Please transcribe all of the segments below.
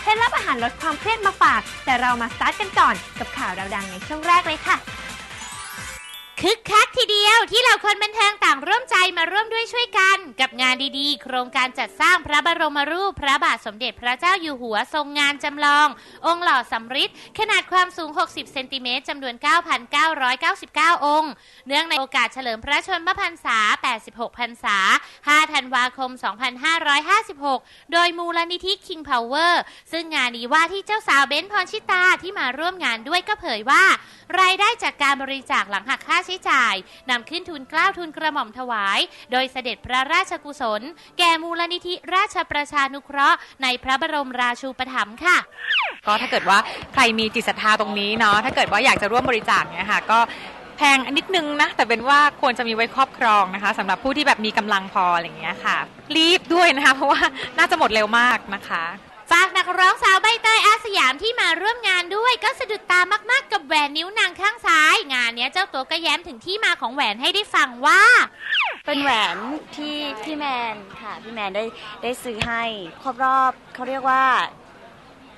เคล็ดลับอาหารลดความเครียดมาฝาก แต่เรามาสตาร์ทกันก่อนกับข่าวดังในช่วงแรกเลยค่ะ คึกคักทีเดียวที่เหล่าคนบันเทิงต่างร่วมใจมาร่วมด้วยช่วยกัน กับงานดีๆ โครงการจัดส ร้างพระบรมรูปพระบาทสมเด็จพระเจ้าอยู่หัวทรงงานจำลอง องค์หล่อสำริดขนาดความสูง 60 เซนติเมตรจำนวน 9,999 องค์ เนื่องในโอกาสเฉลิมพระชนมพรรษา 86 พรรษา 5 ธันวาคม 2556 โดยมูลนิธิ King Power ซึ่งงานนี้ว่าที่เจ้าสาวเบนพรชิตาที่มาร่วมงานด้วยก็เผยว่า รายได้จากการบริจาคหลังหักค่าใช้จ่ายนำขึ้นทุนกล้าวทุนกระหม่อมถวาย โดยเสด็จพระราชกุศล แก่มูลนิธิราชประชานุเคราะห์ในพระบรมราชูปถัมภ์ค่ะ ก็ถ้าเกิดว่าใครมีจิตศรัทธาตรงนี้เนาะถ้าเกิดว่าอยากจะร่วมบริจาคเนี่ยค่ะก็แพงนิดนึงนะ แต่เป็นว่าควรจะมีไว้ครอบครองนะคะสำหรับผู้ที่แบบมีกำลังพออะไรอย่างเงี้ยค่ะ รีบด้วยนะคะ เพราะว่าน่าจะหมดเร็วมากนะคะฝากนักร้องสาวใบเตยอาสยามที่มาร่วมงานด้วยก็สะดุดตามากๆกับแหวนนิ้วนางข้างซ้าย งานเนี้ยเจ้าตัวก็แย้มถึงที่มาของแหวนให้ได้ฟังว่า เป็นแหวนที่พี่แมนค่ะ พี่แมนได้ได้ซื้อให้ครบรอบเขาเรียกว่า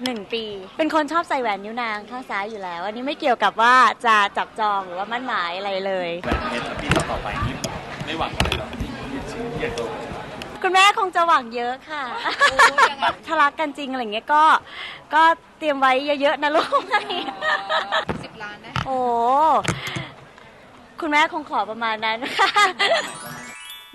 หนึ่งปี เป็นคนชอบใส่แหวนนิ้วนางข้างซ้ายอยู่แล้ว อันนี้ไม่เกี่ยวกับว่าจะจับจองหรือว่ามั่นหมายอะไรเลย แหวนเพชรปีต่อไปนี้ไม่หวังอะไรหรอกชิ้นใหญ่โตคุณแม่คงจะหวังเยอะค่ะถ้ารักกันจริงอะไรเงี้ยก็ ก็เตรียมไว้เยอะๆนะลูกสิบล้านนะ โอ้ คุณแม่คงขอประมาณนั้นค่ะ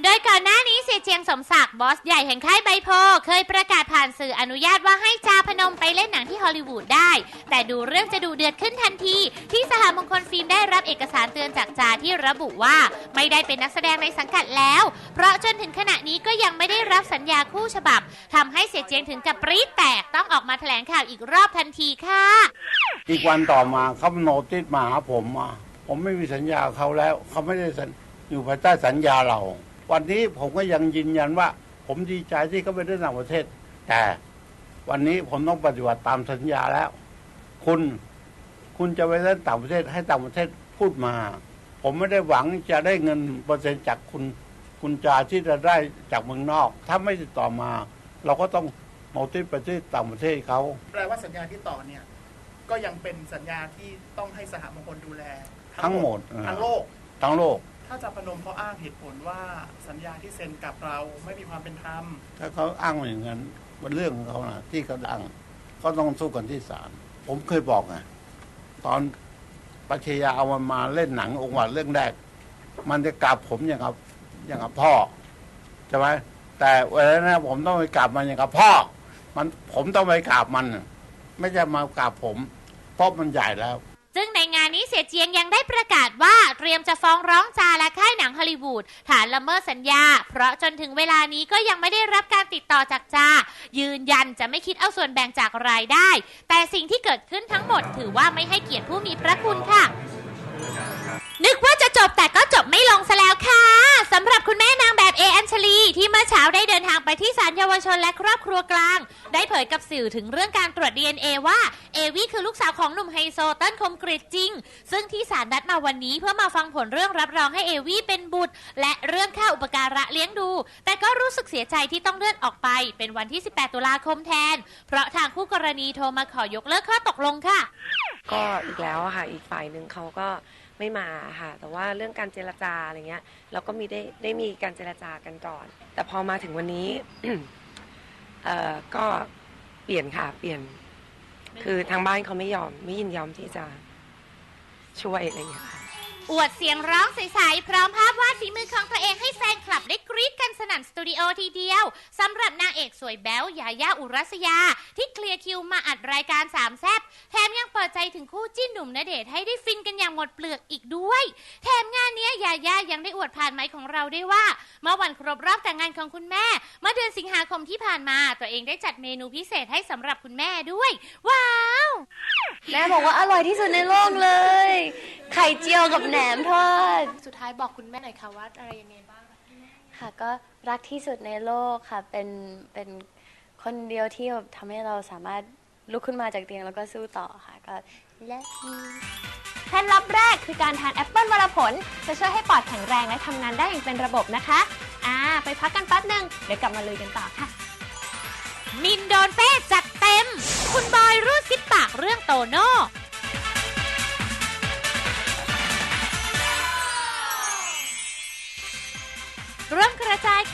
โดยก่อนหน้านี้เสียเจียงสมศักดิ์บอสใหญ่แห่งค่ายใบโพเคยประกาศผ่านสื่ออนุญาตว่าให้จาพนมไปเล่นหนังที่ฮอลลีวูดได้ แต่ดูเรื่องจะดูเดือดขึ้นทันที ที่สหมงคลฟิล์มได้รับเอกสารเตือนจากจาที่ระบุว่า ไม่ได้เป็นนักแสดงในสังกัดแล้ว เพราะจนถึงขณะนี้ก็ยังไม่ได้รับสัญญาคู่ฉบับทำให้เสียเจียงถึงกับปรี๊ดแตกต้องออกมาแถลงข่าวอีกรอบทันทีค่ะ อีกวันต่อมาเขาโนติสมาหาผมมาผมไม่มีสัญญาเขาแล้วเขาไม่ได้อยู่ภายใต้สัญญาเรา วันนี้ผมก็ยังยืนยันว่า ผมดีใจที่เขาไปเล่นต่างประเทศ แต่วันนี้ผมต้องปฏิบัติตามสัญญาแล้ว คุณคุณจะไปเล่นต่างประเทศให้ต่างประเทศพูดมา ผมไม่ได้หวังจะได้เงินเปอร์เซ็นต์จากคุณ คุณจาที่จะได้จากเมืองนอก ถ้าไม่ติดต่อมา เราก็ต้องโนติสไปที่ต่างประเทศเขาแปลว่าสัญญาที่ต่อเนี่ย ก็ยังเป็นสัญญาที่ต้องให้สหมงคลดูแล ทั้งหมดทั้งโลกทั้งโลก ถ้าจาพนมเขาอ้างเหตุผลว่าสัญญาที่เซ็นกับเราไม่มีความเป็นธรรม ถ้าเขาอ้างอย่างนั้นมันเรื่องของเขานะที่เขาดังก็ต้องสู้กันที่ศาลผมเคยบอกไงตอนปัชญาเอามันมาเล่นหนังองค์วัดเรื่องแรก มันจะกราบผมอย่างกับอย่างกับพ่อใช่ไหมแต่เวลานั้นผมต้องไปกราบมันอย่างกับพ่อ มันผมต้องไปกราบมัน ไม่ใช่มากราบผม เพราะมันใหญ่แล้ว ซึ่งใน เสียเจียงยังได้ประกาศว่าเตรียมจะฟ้องร้องจาและค่ายหนังฮอลลีวูดฐานละเมิดสัญญา เพราะจนถึงเวลานี้ก็ยังไม่ได้รับการติดต่อจากจา ยืนยันจะไม่คิดเอาส่วนแบ่งจากรายได้ แต่สิ่งที่เกิดขึ้นทั้งหมดถือว่าไม่ให้เกียรติผู้มีพระคุณค่ะ นึกว่า จบแต่ก็จบไม่ลงซะแล้วค่ะสำหรับคุณแม่นางแบบเออัญชลีที่เมื่อเช้าได้เดินทางไปที่ศาลเยาวชนและครอบครัวกลาง ได้เผยกับสื่อถึงเรื่องการตรวจ DNA ว่าเอวี่คือลูกสาวของหนุ่มไฮโซเติ้ลคมกริตจริง ซึ่งที่ศาลนัดมาวันนี้เพื่อมาฟังผลเรื่องรับรองให้เอวี่เป็นบุตร และเรื่องค่าอุปการะเลี้ยงดู แต่ก็รู้สึกเสียใจที่ต้องเลื่อนออกไป เป็นวันที่ 18 ตุลาคมแทน เพราะทางคู่กรณีโทรมาขอยกเลิกข้อตกลงค่ะ ก็อีกแล้วอะค่ะ อีกฝ่ายหนึ่งเขาก็ ไม่มาค่ะ แต่ว่าเรื่องการเจรจาอะไรเงี้ย เราก็มีได้ได้มีการเจรจากันก่อน แต่พอมาถึงวันนี้เอ่อก็เปลี่ยนค่ะ เปลี่ยน คือทางบ้านเขาไม่ยอม ไม่ยินยอมที่จะช่วยอะไรเงี้ยค่ะ อวดเสียงร้องใสๆพร้อมภาพวาดฝีมือของตัวเองให้แฟนคลับได้กรี๊ดกันสนั่นสตูดิโอทีเดียวสำหรับนางเอกสวยแบ๊วยาย่าอุรัสยา ที่เคลียร์คิวมาอัดรายการสามแซบแถมยังเปิดใจถึงคู่จิ้นหนุ่มณเดชน์ให้ได้ฟินกันอย่างหมดเปลือกอีกด้วย แถมงานเนี้ยยาย่ายังได้อวดผ่านไมค์ของเราได้วยว่า เมื่อวันครบรอบแต่งงานของคุณแม่ เมื่อเดือนสิงหาคมที่ผ่านมา ตัวเองได้จัดเมนูพิเศษให้สำหรับคุณแม่ด้วยว้าวแม่บอกว่าอร่อยที่สุดในโลกเลย ไข่เจียวกับนมทอด สุดท้ายบอกคุณแม่หน่อยค่ะว่าอะไรยังไงบ้างค่ะก็รักที่สุดในโลกค่ะ เป็นเป็นคนเดียวที่แบบทำให้เราสามารถลุกขึ้นมาจากเตียงแล้วก็สู้ต่อค่ะก็และมีเคล็ดลับแรกคือการทานแอปเปิลวันละผล จะช่วยให้ปอดแข็งแรงและทำงานได้อย่างเป็นระบบนะคะ อ่า ไปพักกันแป๊บหนึ่งเดี๋ยวกลับมาลุยกันต่อค่ะ มินโดนเป้จัดเต็ม คุณบอยรูดซิปปากเรื่องโตโน่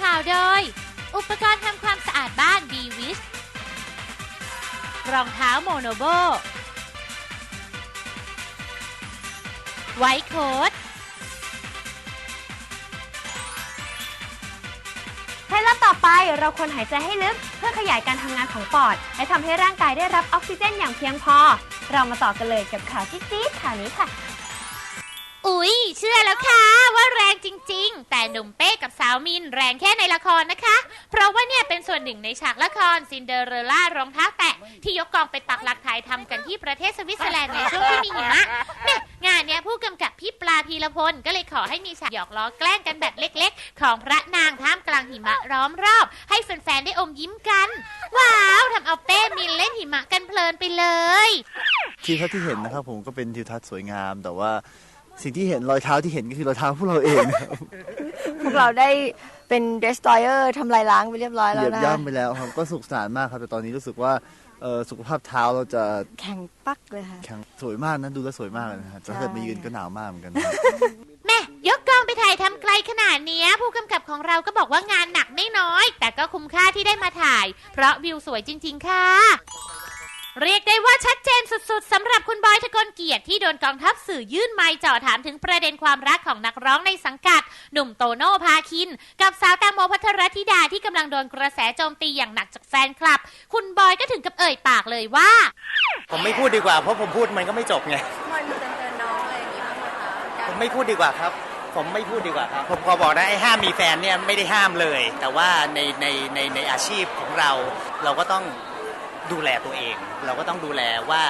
ข่าวโดย อุปกรณ์ทำความสะอาดบ้าน b ีวิสรองเท้าโมโนโบ ไวท์โค้ดเคล็ดลับต่อไปเราควรหายใจให้ลึก เพื่อขยายการทำงานของปอด และทำให้ร่างกายได้รับออกซิเจนอย่างเพียงพอ เรามาต่อกันเลยกับข่าวจี๊ดๆข่าวนี้ค่ะ อุ๊ย เชื่อแล้วค่ะ ว่าแรงจริง ๆ แต่หนุ่มเป้กับสาวมินแรงแค่ในละครนะคะ เพราะว่าเนี่ยเป็นส่วนหนึ่งในฉากละครซินเดอเรลล่ารองเท้าแตะที่ยกกองไปปักหลักถ่ายทำกันที่ประเทศสวิตเซอร์แลนด์ในช่วงที่มีหิมะเนี่ยงานเนี้ยผู้กำกับพี่ปลาพีรพลก็เลยขอให้มีฉากหยอกล้อแกล้งกันแบบเล็ก ๆ ของพระนางท่ามกลางหิมะล้อมรอบ ให้แฟนๆได้อมยิ้มกัน ว้าวทำเอาเป้มินเล่นหิมะกันเพลินไปเลย ทิวทัศน์ที่เห็นนะครับผมก็เป็นทิวทัศน์สวยงาม แต่ว่า สิ่งที่เห็นรอยเท้าที่เห็นก็คือรอยเท้าพวกเราเองนะครับพวกเราได้เป็น destroyer ทำลายล้างไปเรียบร้อยเหแล้ยีวยบนะย่ำไปแล้วครับก็สุขสนานมากครับ แต่ตอนนี้รู้สึกว่าเอ่อสุขภาพเท้าเราจะแข็งปักเลยค่ะ แข็งสวยมากนะดูแลวสวยมากเลยนะฮะแต่ถ้าเกิดมายืนก็หนาวมากเหมือนกันแม่ยกกองไปถ่ายทำไกลขนาดเนี้ย ผู้กำกับของเราก็บอกว่างานหนักไม่น้อย แต่ก็คุ้มค่าที่ได้มาถ่าย เพราะวิวสวยจริง ๆ ค่ะ เรียกได้ว่าชัดเจนสุดๆสำหรับคุณบอยทะกลเกียรติที่โดนกองทัพสื่อยื่นไมค์เจ่อถามถึงประเด็นความรักของนักร้องในสังกัด หนุ่มโตโน่พาคิน กับสาวแตงโมพัทรธิดาที่กำลังโดนกระแสโจมตีอย่างหนักจากแฟนคลับ คุณบอยก็ถึงกับเอ่ยปากเลยว่า ผมไม่พูดดีกว่าเพราะผมพูดมันก็ไม่จบไงผมไม่พูดดีกว่าครับผมไม่พูดดีกว่าครับ ผมขอบอกนะไอ้ห้ามมีแฟนเนี่ยไม่ได้ห้ามเลย แต่ว่าในในในในอาชีพของเรา เราก็ต้อง ดูแลตัวเอง เราก็ต้องดูแลว่า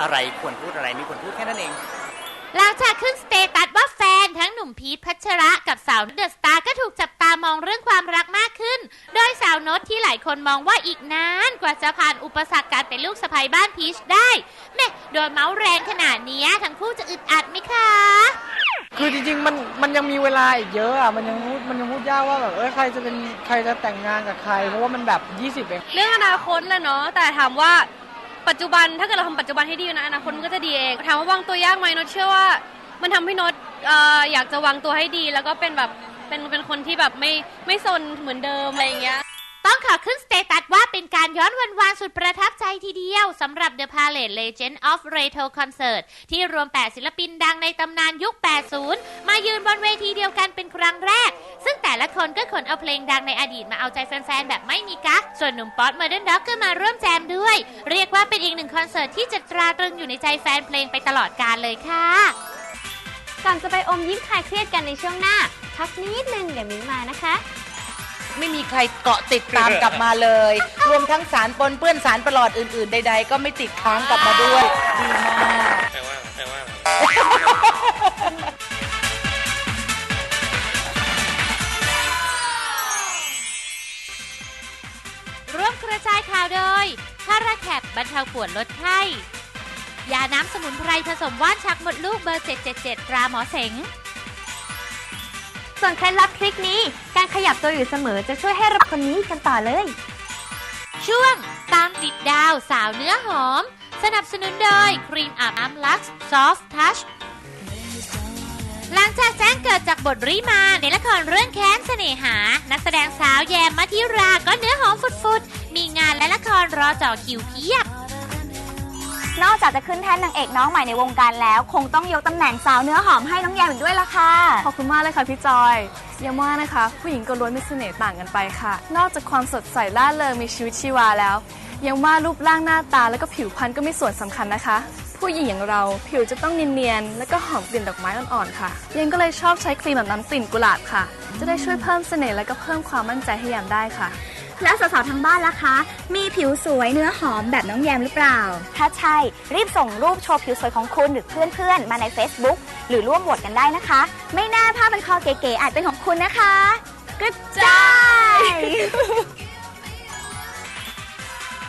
อะไรควรพูดอะไรไม่ควรพูดแค่นั้นเอง หลังจากขึ้นสเตตัสว่าแฟนทั้งหนุ่มพีทพัชระกับสาวเดอะสตาร์ก็ถูกจับตามองเรื่องความรักมากขึ้น โดยสาวนดที่หลายคนมองว่าอีกนานกว่าจะผ่านอุปสรรคการเป็นลูกสะใภ้บ้านพีชได้แม่โดนเมาส์แรงขนาดนี้ทั้งคู่จะอึดอัดไหมคะ คือจริงๆมันมันยังมีเวลาอีกเยอะอะมันยังพูดมันยังพูดยากว่าแบบเอ้ยใครจะเป็นใครจะแต่งงานกับใคร เพราะว่ามันแบบ 20เองเรื่องอนาคตแหละเนาะแต่ถามว่าปัจจุบันถ้าเกิดเราทำปัจจุบันให้ดีนะอนาคตมันก็จะดีเองถามว่าวางตัวยากไหมโนตเชื่อว่า มันทำให้นตเอ่ออยากจะวางตัวให้ดี แล้วก็เป็นแบบเป็นเป็นคนที่แบบไม่ไม่ซนเหมือนเดิมอะไรอย่างเงี้ย ต้องขอขึ้นสเตตัสว่าเป็นการย้อนวันวานสุดประทับใจทีเดียวสำหรับ The Palette Legend of Retro Concert ที่รวม 8 ศิลปินดังในตำนานยุค 80 มายืนบนเวทีเดียวกันเป็นครั้งแรก ซึ่งแต่ละคนก็ขนเอาเพลงดังในอดีตมาเอาใจแฟนๆ แบบไม่มีกั๊กส่วนหนุ่มป๊อต Modern Dog ก็มาร่วมแจมด้วย เรียกว่าเป็นอีกหนึ่งคอนเสิร์ตที่จะตราตรึงอยู่ในใจแฟนเพลงไปตลอดกาลเลยค่ะก่อนจะไปอมยิ้มคลายเครียดกันในช่วงหน้าพักนิดนึงเดี๋ยวมิ้งมานะคะ ไม่มีใครเกาะติดตามกลับมาเลย รวมทั้งสารปนเปื้อนสารประหลอดอื่น ๆ ใด ๆ ก็ไม่ติดค้างกลับมาด้วยดีมากแปลว่าแปลว่าร่วมกระจายข่าวโดยพาราแคปบรรเทาปวดลดไข้ ยาน้ำสมุนไพรผสมว่านชักมดลูกเบอร์ 777 ตราหมอเสง ส่วนเคล็ดลับทริคนี้ การขยับตัวอยู่เสมอจะช่วยให้รับคนนี้กันต่อเลย ช่วงตามติดดาวสาวเนื้อหอม สนับสนุนโดยครีมอาบน้ำลักซ์ซอฟทัชหลังจากแจ้งเกิดจากบทริมา ในละครเรื่องแค้นเสน่หา นักแสดงสาวแยมมัธิราก็เนื้อหอมฟุดๆ มีงานและละครรอจ่อคิวเพียบ นอกจากจะขึ้นแท่นนางเอกน้องใหม่ในวงการแล้ว คงต้องยกตำแหน่งสาวเนื้อหอมให้น้องแยมอีกด้วยละค่ะ ขอบคุณมากเลยค่ะพี่จอยย้ำว่านะคะ ผู้หญิงก็ล้วนมีเสน่ห์ต่างกันไปค่ะ นอกจากความสดใสล่าเริงมีชีวิตชีวาแล้ว ยังว่ารูปร่างหน้าตาแล้วก็ผิวพรรณก็ไม่ส่วนสำคัญนะคะ ผู้หญิงอย่างเราผิวจะต้องเนียนๆแล้วก็หอมกลิ่นดอกไม้อ่อนๆค่ะ ยังก็เลยชอบใช้ครีมแบบน้ำกลิ่นกุหลาบค่ะ จะได้ช่วยเพิ่มเสน่ห์และก็เพิ่มความมั่นใจให้ยามได้ค่ะ แล้วสาวๆทางบ้านล่ะคะ มีผิวสวยเนื้อหอมแบบน้องแยมหรือเปล่า ถ้าใช่ รีบส่งรูปโชว์ผิวสวยของคุณหรือเพื่อนๆ มาใน Facebook หรือร่วมโหวตกันได้นะคะ ไม่แน่ผ้าเป็นคอเก๋ๆอาจเป็นของคุณนะคะกระจาย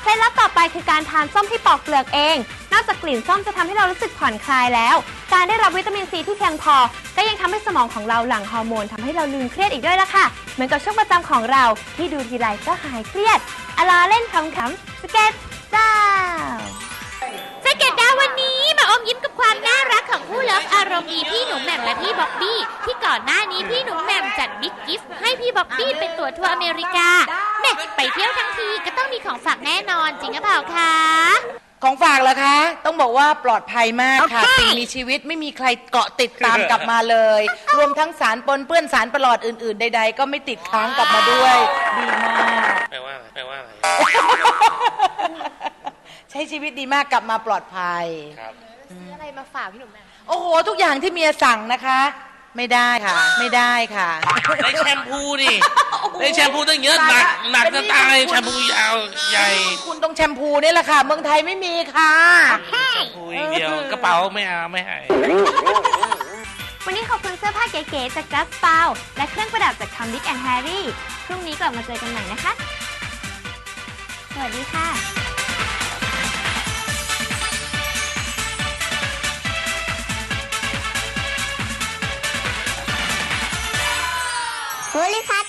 เคล็ดลับต่อไปคือการทานส้มที่ปอกเปลือกเอง นอกจากกลิ่นส้มจะทำให้เรารู้สึกผ่อนคลายแล้ว การได้รับวิตามินซีที่เพียงพอ ก็ยังทำให้สมองของเราหลั่งฮอร์โมนทำให้เราลืมเครียดอีกด้วยละค่ะ เหมือนกับช่วงประจำของเราที่ดูทีไรก็หายเครียดอะลาเล่นคำขำๆสเก็ตดาวสเก็ตดาววันนี้มาอมยิ้มกับความน่ารักของคู่เลิฟอารมณ์ดีพี่หนุ่มแหม่มและพี่บ๊อบบี้ที่ก่อนหน้านี้พี่หนุ่มแหม่มจัดบิ๊กกิฟต์ให้พี่บ๊อบบี้เป็นตัวทัวร์อเมริกาแหม่ไปเที่ยวทั้งทีก็ต้องมีของฝากแน่นอนจริงหรือเปล่าคะ ของฝากเหรอคะ ต้องบอกว่าปลอดภัยมากค่ะ สิ่งมีชีวิตไม่มีใครเกาะติดตามกลับมาเลย รวมทั้งสารปนเปื้อนสารประหลอดอื่น ๆ ใด ๆ ก็ไม่ติดค้างกลับมาด้วย ดีมาก แปลว่าอะไรแปลว่าอะไรใช้ชีวิตดีมากกลับมาปลอดภัย ครับ ซื้ออะไรมาฝากพี่หนุ่มแหม่มโอ้โห ทุกอย่างที่เมียสั่งนะคะ ไม่ได้ค่ะ ไม่ได้ค่ะ ได้แชมพูนี่ได้แชมพูตั้งเยอะหนักหนักจะตายแชมพูยาวใหญ่คุณต้องแชมพูนี่แหละค่ะ เมืองไทยไม่มีค่ะแชมพูอย่างเดียวกระเป๋าไม่เอาไม่ให้วันนี้ขอบคุณเสื้อผ้าเก๋ๆจาก Just f o u และเครื่องประดับจาก Tom Dick and Harry พรุ่งนี้กลับมาเจอกันใหม่นะคะ สวัสดีค่ะ บริษัท